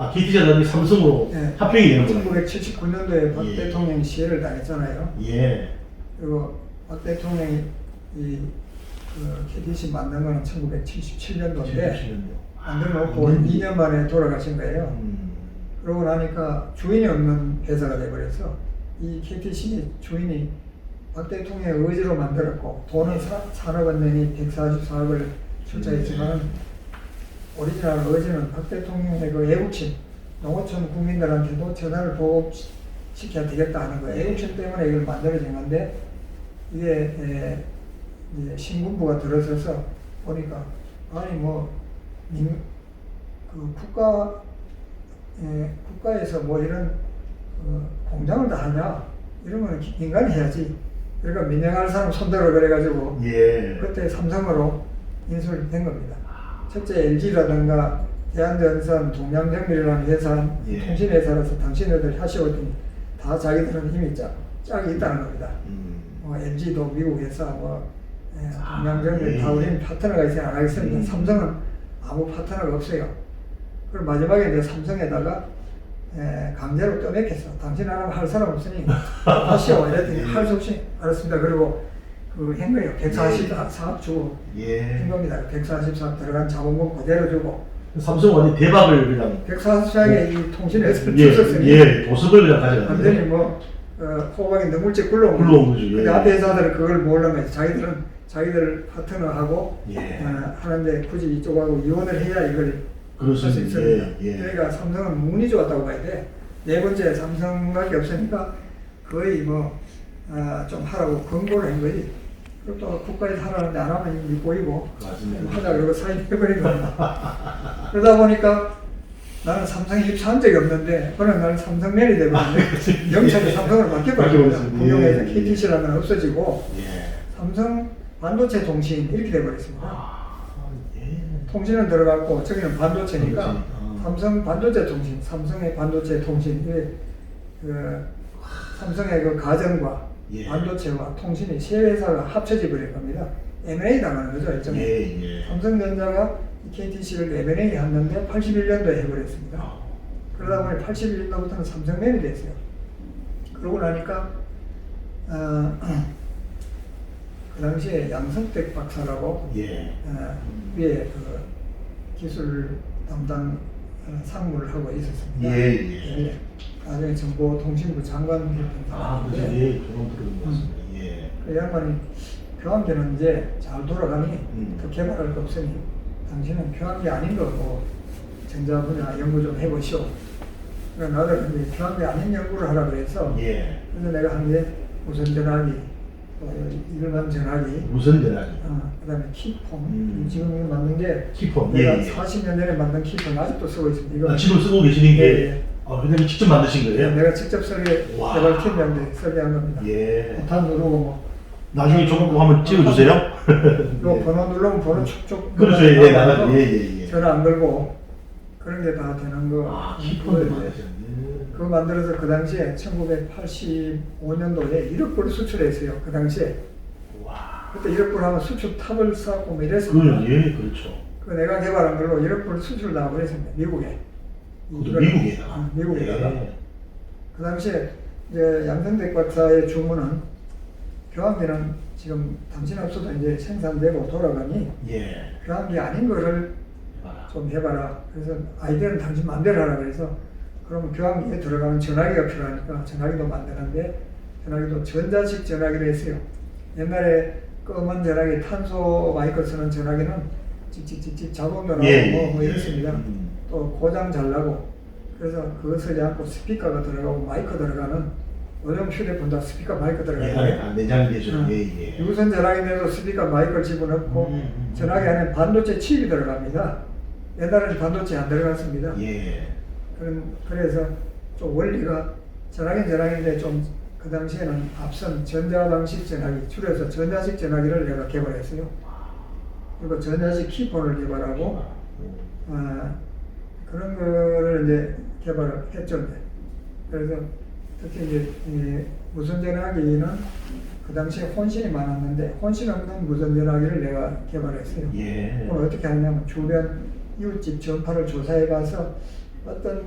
아 KT전자이 삼성으로 예. 합병이 되는 거예요. 1979년도에 박 예. 대통령이 시해를 당했잖아요. 예. 그리고 박 대통령이 이 그, KTC 만든 거는 1977년도인데 77년도. 만들어 놓고 2년 만에 돌아가신 거예요. 음. 그러고 나니까 주인이 없는 회사가 돼버려서 이 KTC 주인이 박 대통령의 의지로 만들었고 돈은 사, 원년이 144억을 출자했지만 오리지널 의지는 박 대통령의 그 애국심 농어촌 국민들한테도 전화를 보급시켜야 되겠다 하는 거예요. 애국심 때문에 이걸 만들어진 건데 이게 에, 이제 신군부가 들어서서 보니까 아니 뭐 민, 그 국가 에, 국가에서 뭐 이런 어, 공장을 다 하냐 이런 거는 기- 인간이 해야지. 그러니까 민영할 사람 손들어 그래가지고 예. 그때 삼성으로 인수된 겁니다. 첫째 LG라든가 대한전선, 동양정밀이라는 회사, 예. 통신회사라서 당신네들 하시거든요. 다 자기들은 힘이 짝, 짝이 있다는 겁니다. 음. 뭐 LG도 미국 회사, 뭐 예, 아, 동양정밀 예, 다 예. 우리는 파트너가 있어야 안 하겠습니다. 음. 삼성은 아무 파트너가 없어요. 그리고 마지막에 이제 삼성에다가 에, 강제로 떠맥혔어. 당신 하나만 할 사람 없으니 하시오. 이랬더니 예. 할수 없이 알았습니다. 그리고 그한 거예요. 144억 주고 예. 한 겁니다. 144억 들어간 자본금 그대로 주고 삼성 완전 대박을 그냥 144억에 이 통신에서 예, 주셨으니 예, 보석을 그냥 완전히 가져갔는데 뭐 어, 호박이 능물째 굴러온 굴러온 거죠, 예. 근데 앞에 회사들은 그걸 거지. 자기들은 자기들 파트너하고 예. 어, 하는데 굳이 이쪽하고 이혼을 해야 이걸 할 수 그렇습니다. 있습니다. 예, 예. 그러니까 삼성은 운이 좋았다고 봐야 돼. 네 번째 삼성밖에 없으니까 거의 뭐, 아, 좀 하라고 권고를 한 거지. 또 국가에서 하라는데 안 하면 이 보이고 맞습니다. 하자 그러고 사인해버린 겁니다. 그러다 보니까 나는 삼성에 입사한 적이 없는데 그냥 나는 삼성맨이 되버렸는데 영창이 삼성으로 바뀌어버렸습니다. 공용에서 예, KTC라는 건 없어지고 예. 삼성 반도체 통신 이렇게 돼버렸습니다. 아, 예. 통신은 들어갔고 저기는 반도체니까 반도체, 어. 삼성 반도체 통신, 삼성의 반도체 통신, 이게 그 삼성의 그 가전과 예. 반도체와 통신이 세 회사가 합쳐져 버린 겁니다. M&A 당하는 거죠 일종의. 예, 예. 삼성전자가 KTC를 M&A 했는데 81년도에 해버렸습니다. 그러다 보니 81년도부터는 삼성맨이 됐어요. 그러고 나니까 어, 그 당시에 양성택 박사라고 예. 어, 위에 그 기술 담당 어, 상무를 하고 있었습니다. 예, 예. 예. 나중에 정보통신부 장관 했던 아, 그죠. 사람인데 예, 그런 들은 것 같습니다. 예. 그 양반이 교환기는 이제 잘 돌아가니 음. 더 개발할 거 없으니 당신은 교환기 아닌 거고 전자 분야 연구 좀 해보시오. 그래서 나도 이제 교환기 아닌 연구를 하라 그래서 예. 그래서 내가 한게 무선 전화기, 어, 일반 전화기, 무슨 전화기? 어, 그다음에 키폰 음. 지금 이거 만든 게 키폰. 내가 예, 예. 40년 전에 만든 키폰 아직도 쓰고 있습니다. 이거 아, 지금 쓰고 계시는 게, 예, 예. 아, 직접 만드신 거예요? 내가 직접 설계 와. 개발 팀장한테 설계한 겁니다. 예. 다 누르고 뭐 나중에 조금 한번 찍어주세요. 이거 예. 번호 누르면 번호 쭉쭉 그렇죠. 예, 예, 나가, 예, 예, 예. 전화 안 걸고 그런 게 다 되는 거. 아, 키폰도 이제 만드셨네. 그거 만들어서 그 당시에 1985년도에 1억 불 수출했어요. 그 당시에 와. 그때 1억 불 하면 수출 탑을 쌓고 뭐 이랬습니다. 그, 예, 그렇죠. 그 내가 개발한 걸로 1억 불 수출 나가고 그랬습니다. 미국에. 그것도 미국에다가. 어, 미국에다가. 예. 그 당시에 이제 양성택 박사의 주문은 교환기는 지금 당신 없어도 이제 생산되고 돌아가니 예. 교환기 아닌 거를. 좀 해봐라. 그래서 아이디어는 당신 마음대로 하라 그래서 그러면 교환기에 들어가면 전화기가 필요하니까 전화기도 만드는데 전화기도 전자식 전화기를 했어요. 옛날에 검은 전화기 탄소 마이크 쓰는 전화기는 찍찍찍찍 자동도 나고 예, 뭐, 뭐 예. 이렇습니다. 음. 또 고장 잘 나고 그래서 그거 쓰지 않고 스피커가 들어가고 마이크 들어가는 요즘 휴대폰 다 스피커 마이크 예, 들어가요. 안에 내장이 되죠. 응. 예, 예. 유선 전화기에도 스피커 마이크를 집어넣고 음, 음, 음. 전화기 안에 반도체 칩이 들어갑니다. 옛날에는 반도체 안 들어갔습니다. 예. 그런 그래서 좀 원리가 전화기 전화기인데 좀 그 당시에는 앞선 전자 방식 전화기 줄여서 전자식 전화기를 내가 개발했어요. 그리고 전자식 키폰을 개발하고 음. 아, 그런 거를 이제 개발을 했죠. 그래서 특히 이제 이 무선 전화기는 그 당시에 혼신이 많았는데 혼신 없는 무선 전화기를 내가 개발했어요. 예. 그걸 어떻게 하냐면 주변 이웃집 전파를 조사해 봐서 어떤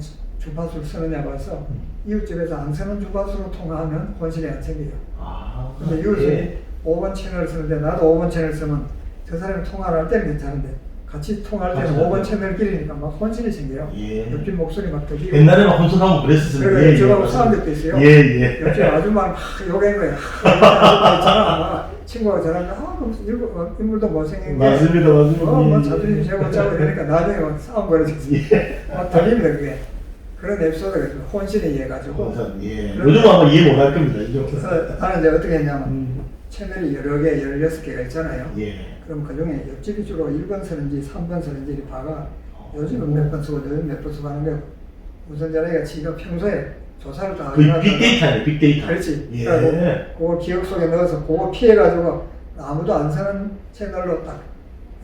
주- 주파수를 쓰느냐 봐서 이웃집에서 안 쓰는 주파수로 통화하면 혼신이 안 생겨요. 아. 근데 이웃이 예. 5번 채널을 쓰는데 나도 5번 채널 쓰면 저 사람이 통화를 할 때는 괜찮은데 같이 통화할 때는 같이 5번 하죠. 채널끼리니까 막 혼신이 생겨요. 예. 옆집 목소리 막 들리고 옛날에 막 혼선하고 그랬었어요. 그래, 저하고 싸운 적도 있어요. 예, 예. 옆집 아줌마는 막 욕한 거야. 있잖아. 막 친구가 전화하면 아, 그럼 일부- 어, 인물도 못생긴 게 맞습니다, 맞습니다. 어, 뭐 예, 자존심 예. 세고 짜고 이러니까 나중에 막 싸움 벌어졌어. 예. 막 들립니다 그게. 그런 에피소드가 있어요. 혼신이 이해가지고. 예. 요즘 아마 이해 못 할 겁니다. 이제. 그래서 나는 이제 어떻게 했냐면 음. 채널이 여러 개, 16개가 있잖아요. 예. 그럼 그 중에 옆집이 주로 1번 쓰는지 3번 쓰는지 봐가 어. 요즘은 몇 번 쓰고 요즘 몇 번 쓰고 하는데 우선 전에가 지가 평소에 조사를 다 그 빅데이터네, 빅데이터. 그렇지. 예. 그래고 그걸 기억 속에 넣어서 그거 피해가지고 아무도 안 쓰는 채널로 딱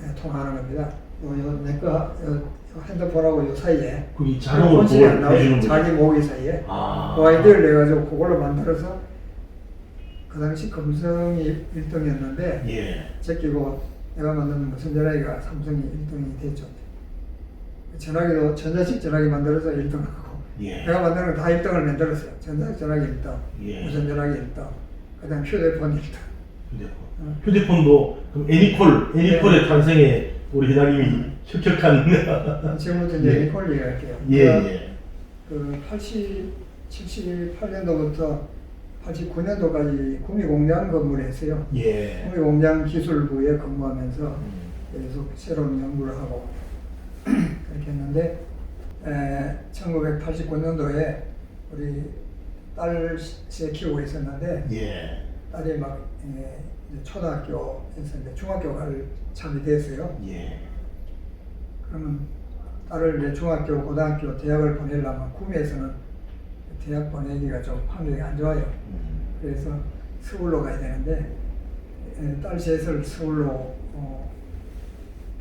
예, 통화하는 겁니다. 요, 요, 내거 요, 핸드폰하고 요 사이에 그게 자동으로 그걸 나오죠. 자기. 모기 사이에 아. 그 아이디어를 내가지고 그걸로 만들어서 그 당시 금성이 1등이었는데 예. 제끼고 내가 만든 무슨 전화기가 삼성이 1등이 됐죠. 전화기도 전자식 전화기 만들어서 1등하고 예. 내가 만드는 거다 1등을 만들었어요. 전자식 전화기 1등, 예. 무선 전화기 1등, 그다음 휴대폰 1등. 휴대폰. 어. 휴대폰도 그럼 애니콜, 애니콜의 탄생에 우리 회장님이 혁혁한. 지금부터 이제 예. 이걸 얘기할게요. 예, 제가 예. 그 80, 78년도부터 89년도까지 구미공장 근무를 했어요. 예. 구미공장 기술부에 근무하면서 음. 계속 새로운 연구를 하고 그렇게 했는데 에, 1989년도에 우리 딸을 키우고 있었는데 예. 딸이 막 에, 이제 초등학교에서 중학교 갈 참이 됐어요. 예. 그러면 딸을 이제 중학교, 고등학교, 대학을 보내려면 구미에서는 대학 보내기가 좀 환경이 안 좋아요. 음. 그래서 서울로 가야 되는데 에, 딸 셋을 서울로 어,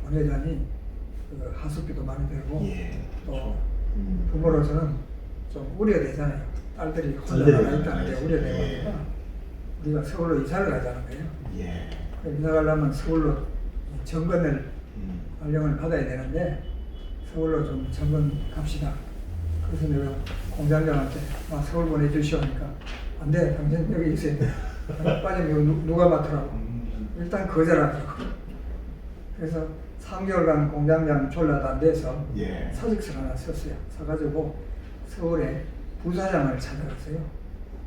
보내자니 그 하숙비도 많이 들고 예. 또 음. 부모로서는 좀 우려되잖아요. 딸들이 혼자 나가 있다는 게. 우려되니까 예. 우리가 서울로 이사를 가자는 거예요. 예. 그래서 이사 가려면 서울로 정근을 음. 발령을 받아야 되는데 서울로 좀 정근 갑시다. 그래서 내가 공장장한테 아, 서울 보내주시오니까 안 돼. 당신 여기 있어야 돼. 빠지면 누- 누가 맡으라고. 음. 일단 거절하더라고. 그래서 3개월간 공장장 졸라도 안 돼서 예. 사직서를 하나 썼어요. 써가지고 서울에 부사장을 찾아갔어요.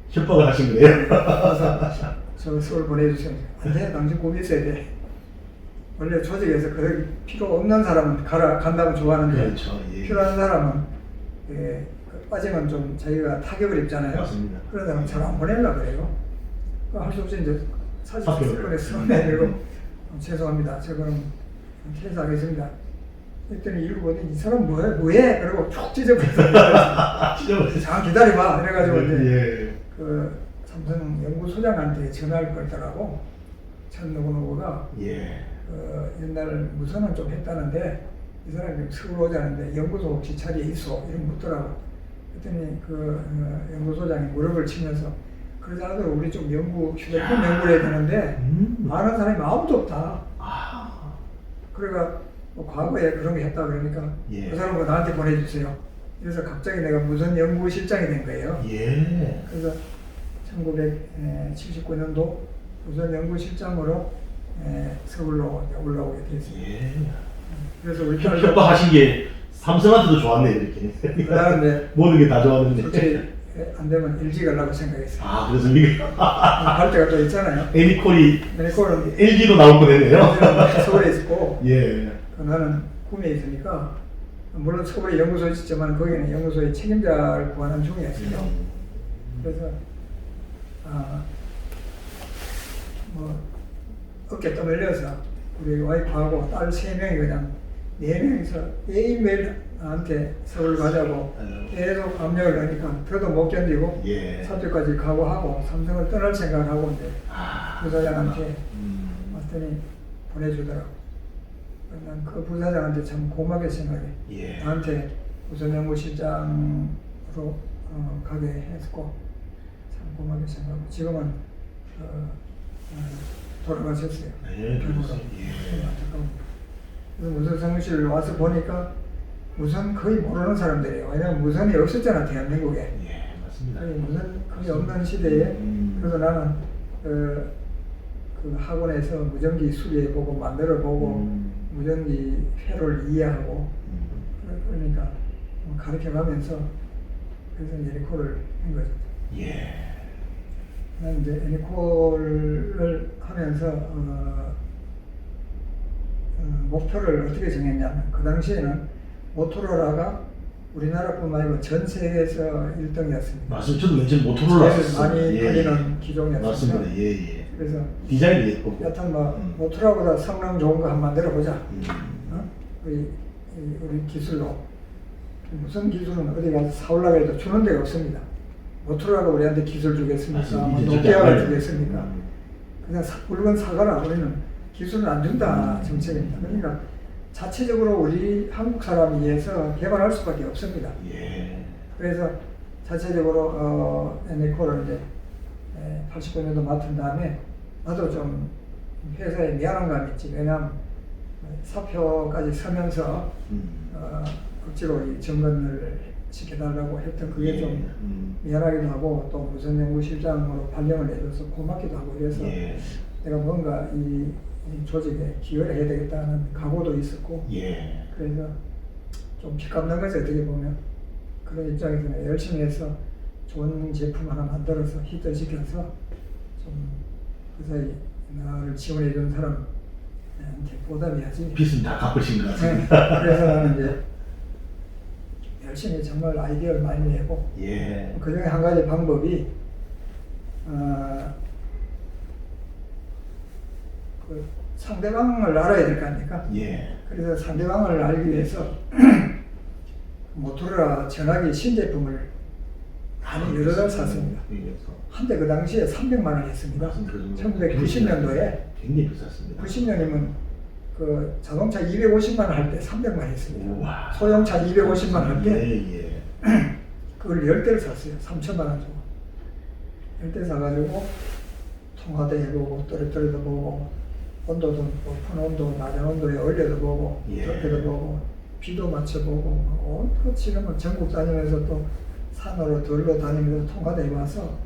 협박을 하신 거예요? 그래서 저 서울 보내주세요. 안 돼. 당신 꿈이 있어야 돼. 원래 조직에서 그 필요 없는 사람은 가라, 간다고 좋아하는데 그렇죠. 예. 필요한 사람은 예, 그 빠지면 좀 자기가 타격을 입잖아요. 맞습니다. 사람 잘안 보내려고 그래요. 할 수 없이 이제 사직 사표를. 쓰거냈어. 그리고 어, 죄송합니다. 저그 럼 퇴사하겠습니다. 했더니 읽어보니 이 사람 뭐해? 뭐해? 그리고 툭 찢어버렸어요. 찢어버렸어요. 잠깐 기다려봐. 이래가지고 이제 예. 그 삼성 연구소장한테 전화를 걸더라고. 천 누구누구가 예. 그 옛날 무선은 좀 했다는데 이 사람이 서울 오자는데 연구소 혹시 자리에 있어? 이런 묻더라고. 그랬더니 그 어, 연구소장이 무릎을 치면서 그러지 않아도 우리 좀 연구 휴대폰 연구를 해야 되는데 음. 아는 사람이 아무도 없다. 아. 그러니까 뭐 과거에 그런 거 했다 그러니까 예. 그 사람을 나한테 보내주세요. 그래서 갑자기 내가 무선 연구실장이 된 거예요. 예. 그래서 1979년도 우선 연구실장으로 에, 서울로 올라오게 됐어요. 예. 그래서 우리 협- 딸도 협박하신 게 삼성한테도 좋았네 이렇게. 나는 이제 모든 게 다 좋았는데. 솔직히 안 되면 일찍 가려고 생각했어요. 아 그렇습니까? 할 때가 또 있잖아요. 애니콜이 메리코는 LG로 나올 뻔했네요. 서울에 있고 예. 그 나는 구미에 있으니까 물론 서울에 연구소 있지만 거기는 연구소의 책임자를 구하는 중이었어요. 음. 그래서 아, 뭐 어깨 떠밀려서 우리 와이프하고 딸 세 명이 그냥 네 명이서 매일매일 나한테 서울 가자고 아유. 계속 압력을 넣으니까 더도 못 견디고 예. 사주까지 각오하고 삼성을 떠날 생각을 하고 이제 아. 부사장한테 음. 왔더니 보내주더라고. 난 그 부사장한테 참 고맙게 생각해. 예. 나한테 우선 연구실장으로 어, 가게 했고 참 고맙게 생각하고 지금은 어, 어, 돌아가셨어요. 예. 그렇습니다. 예. 참 안타까운. 그래서 무슨 사무실 와서 보니까 무선 거의 모르는 사람들이에요. 왜냐면 무선이 없었잖아 대한민국에. 예, 맞습니다. 거의 무선 거의 없는 시대에 음. 그래서 나는 어, 그 학원에서 무전기 수리해보고 만들어보고 음. 무전기 회로를 이해하고 음. 그러니까 가르쳐가면서 그래서 에리콜을 한 거죠. 예. 나는 이제 에리콜을 하면서 어, 어, 목표를 어떻게 정했냐면 그 당시에는 모토로라가 우리나라뿐만 아니고 전 세계에서 1등이었습니다. 맞습니다. 저도 맨 처음 모토로라 제일 썼어요. 많이 예, 팔리는 예. 기종이었습니다. 맞습니다. 예, 예. 그래서 디자인도 예쁘고. 여튼 뭐 음. 모토로보다 성능 좋은 거 한번 만들어 보자. 음. 어? 우리, 이- 우리 기술로 무슨 기술은 어디 가서 사올라고 해도 주는 데가 없습니다. 모토로라가 우리한테 기술 주겠습니까? 뭐 노키아가 안 주겠습니까? 음. 그냥 사- 물건 사가라 우리는 기술은 안 준다 음. 정책입니다. 그러니까 자체적으로 우리 한국 사람에 의해서 개발할 수밖에 없습니다. 예. 그래서 자체적으로 어, 에네코를 이제 89년도 맡은 다음에 나도 좀 회사에 미안한 감이 있지. 왜냐하면 사표까지 서면서 음. 어, 억지로 이 점검을 시켜달라고 했던 그게 좀 음. 미안하기도 하고 또 무선 연구실장으로 발령을 내줘서 고맙기도 하고 그래서 예. 내가 뭔가 이, 이 조직에 기여를 해야 되겠다는 각오도 있었고 예. 그래서 좀 피값난 거지 어떻게 보면 그런 입장에서는 열심히 해서 좋은 제품 하나 만들어서 히트시켜서 좀 그 사이 나를 지원해 준 사람한테 보답해야지 빚은 다 갚으신 것 네, 같습니다. 그래서 나는 이제 열심히 정말 아이디어를 많이 내고 예. 그 중에 한 가지 방법이 어, 그 상대방을 알아야 될 거 아닙니까? 예. 그래서 상대방을 알기 위해서 모토로라 전화기 신제품을 많이 여러 달 샀습니다. 그래서 한대그 당시에 300만 원 했습니다. 그 1990년도에 굉장히 비쌌습니다. 90년이면 그 자동차 250만 원 할 때 300만 원 했습니다. 우와. 소형차 250만 원 할 때 예, 예. 그걸 10대를 샀어요. 3천만 원 주고. 10대 사가지고 통화도 해보고 떨어뜨려도 보고 온도도 높은 온도, 낮은 온도에 올려도 보고 예. 그렇게도 보고 비도 맞춰보고 온것 지금은 전국 다니면서 또 산으로 들로 다니면서 통화도 해봐서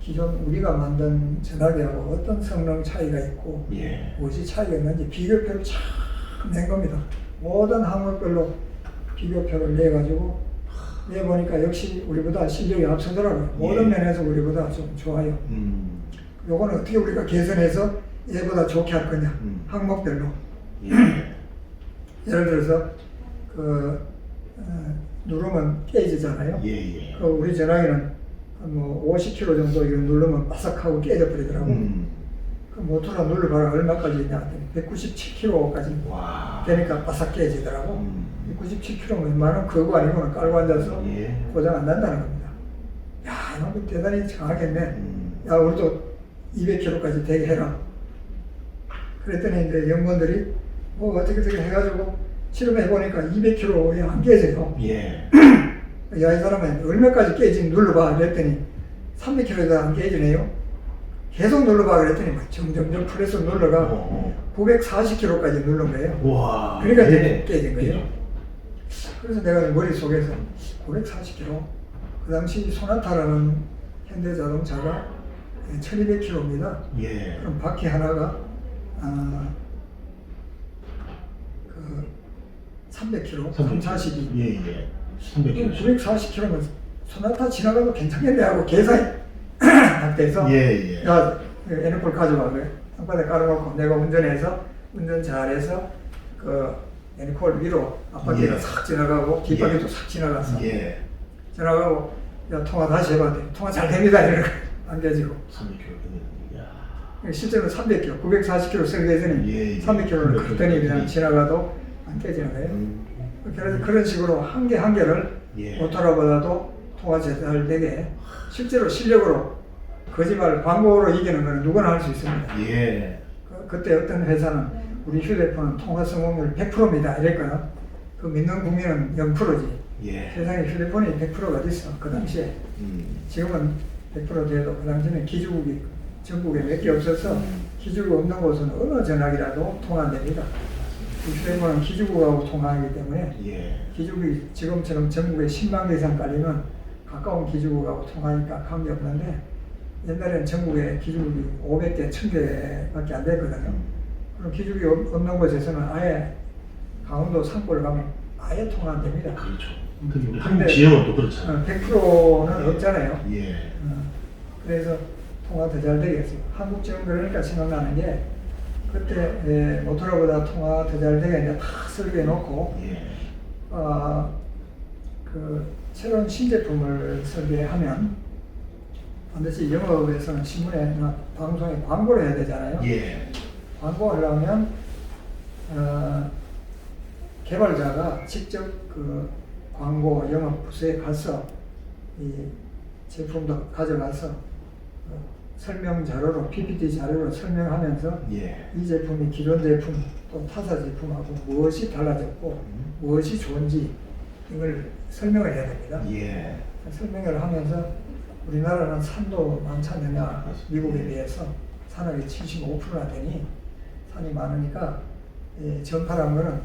기존 우리가 만든 전화기하고 어떤 성능 차이가 있고 예. 무엇이 차이가 있는지 비교표를 쫙낸 겁니다. 모든 항목별로 비교표를 내가지고 내 보니까 역시 우리보다 실력이 앞서더라고요. 모든 예. 면에서 우리보다 좀 좋아요. 음. 요거는 어떻게 우리가 개선해서 얘보다 좋게 할 거냐 음. 항목별로 예. 예를 들어서 그 어, 누르면 깨지잖아요. 예, 예. 그 우리 전화기는 뭐 50km 정도 이거 누르면 바삭하고 깨져 버리더라고. 음. 그 모토라 눌러봐라 얼마까지 있냐 했더니 197km까지 와. 되니까 바삭 깨지더라고. 음. 97km 웬만한 그거 아니고는 깔고 앉아서 예. 고장 안 난다는 겁니다. 야, 이놈 대단히 정확했네. 음. 야, 우리도 200km까지 되게 해라. 그랬더니 이제 연구원들이 뭐 어떻게 어떻게 해가지고 실험해 보니까 200km에 안 깨져요. 예. 야, 이 사람은 얼마까지 깨지 눌러봐. 그랬더니 300km에도 안 깨지네요. 계속 눌러봐. 그랬더니 막 점점점 풀에서 눌러가 어. 940km까지 누른 거예요. 와. 그러니까 이제 예. 깨진 거예요. 그래서 내가 머릿속에서 940km. 그 당시 소나타라는 현대 자동차가 1200km입니다. 예. 그럼 바퀴 하나가 아, 그 300km, 342. 예, 예. 300km. 940km면 소나타 지나가도 괜찮겠네 하고 계산이 딱 돼서 예, 예. 야, 에너콜 가져와 그래. 땅바닥에 깔아놓고 내가 운전해서 운전 잘해서 그 에너콜 위로 앞바퀴가 예. 싹 지나가고 뒷바퀴도 싹 지나갔어. 예. 지나가고 야 통화 다시 해봐. 돼. 통화 잘 됩니다. 이렇게 안 깨지고. 300km. 야. 실제로 300km, 940km 설계에서는 예, 예. 300km를 300km. 갔더니 그냥 지나가도 안 깨지는 거예요. 음. 그래서 그런 식으로 한 개 한 개를 예. 모토라보다도 통화 잘 되게 실제로 실력으로 거짓말 광고로 이기는 건 누구나 할 수 있습니다. 예. 그, 그때 어떤 회사는 우리 휴대폰은 통화 성공률 100%입니다. 이랬거든. 그 믿는 국민은 0%지. 예. 세상에 휴대폰이 100%가 됐어. 그 당시에. 음. 지금은 100% 돼도 그 당시에는 기주국이 전국에 몇 개 없어서 기주국 없는 곳은 어느 안 됩니다. 휴대폰은 기지국하고 통화하기 때문에 예. 기지국이 지금처럼 전국에 10만 개 이상 깔리면 가까운 기지국하고 통화하니까 관계없는데 옛날에는 전국에 기지국이 500개, 1000개밖에 안 됐거든요. 그럼 기지국이 없- 없는 곳에서는 아예 강원도 산골 가면 아예 통화 안 됩니다. 그렇죠. 근데- 한국 지역은 또 그렇잖아요. 100%는 없잖아요. 예. 어, 그래서 통화 더 잘 되겠어요. 한국 지금 그러니까 생각나는 게 그때 예, 모토로보다 통화 더잘 이제 다 설계해 놓고 예. 어, 그 새로운 신제품을 설계하면 반드시 영업에서는 신문에나 방송에 광고를 해야 되잖아요. 예. 광고하려면 어, 개발자가 직접 그 광고 영업 부서에 가서 이 제품도 가져가서 어, 설명 자료로 PPT 자료로 설명하면서 예. 이 제품이 기존 제품 또 타사 제품하고 무엇이 달라졌고 음. 무엇이 좋은지 이걸 설명을 해야 됩니다. 예. 설명을 하면서 우리나라는 산도 많지 않느냐 맞습니다. 미국에 예. 비해서 산업이 75%나 되니 산이 많으니까 이 전파란 거는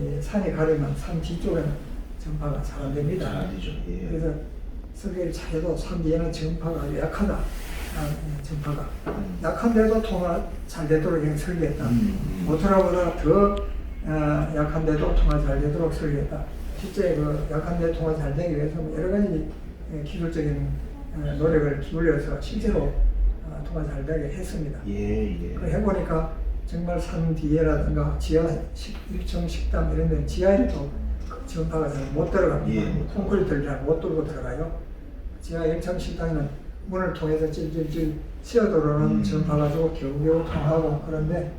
이 산이 가리면 산 뒤쪽에는 전파가 잘 안 됩니다. 되죠. 예. 그래서 설계를 잘해도 산 뒤에는 전파가 약하다. 아, 예, 음. 약한데도 통화 잘 되도록 설계했다. 음, 음. 모터라보다 더 어, 약한데도 통화 잘 되도록 설계했다. 실제 그 약한데 통화 잘 되기 위해서 뭐 여러 가지 예, 기술적인 어, 노력을 기울여서 실제로 어, 통화 잘 되게 했습니다. 예. 예. 그 해보니까 정말 산 뒤에라든가 지하 식, 1층 식당 이런 데는 지하에도 전파가 잘 못 들어갑니다. 예. 콘크리트를 잘못 뚫고 들어가요. 지하 1층 식당에는 문을 통해서 찔찔찔 치어들어오는 음. 전파 가지고 겨우겨우 통하고 그런데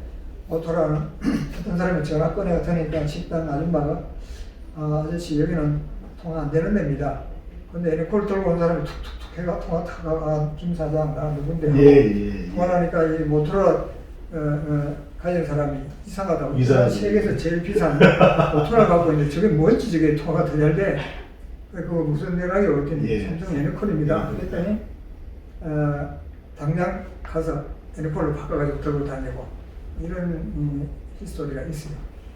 오토라는 어떤 사람이 전화 꺼내가 드니까 식당 아줌마가 아, 아저씨 여기는 통화 안 되는 데입니다. 근데 에리콜 들고 온 사람이 툭툭툭 해가 통화 타가 아, 김 사장 나 누군데 예. 예. 예. 통화하니까 이 모토로라 어, 어, 가진 사람이 이상하다고 이상하지. 세계에서 제일 비싼 모토로라 갖고 있는데 저게 뭔지 저게 통화가 돼. 그거 무슨 연락이 어딨니? 예. 삼성 에너콜입니다. 예. 그랬더니 어, 당장 가서 에너콜로 바꿔가지고 들고 다니고 이런 음, 히스토리가 있어요.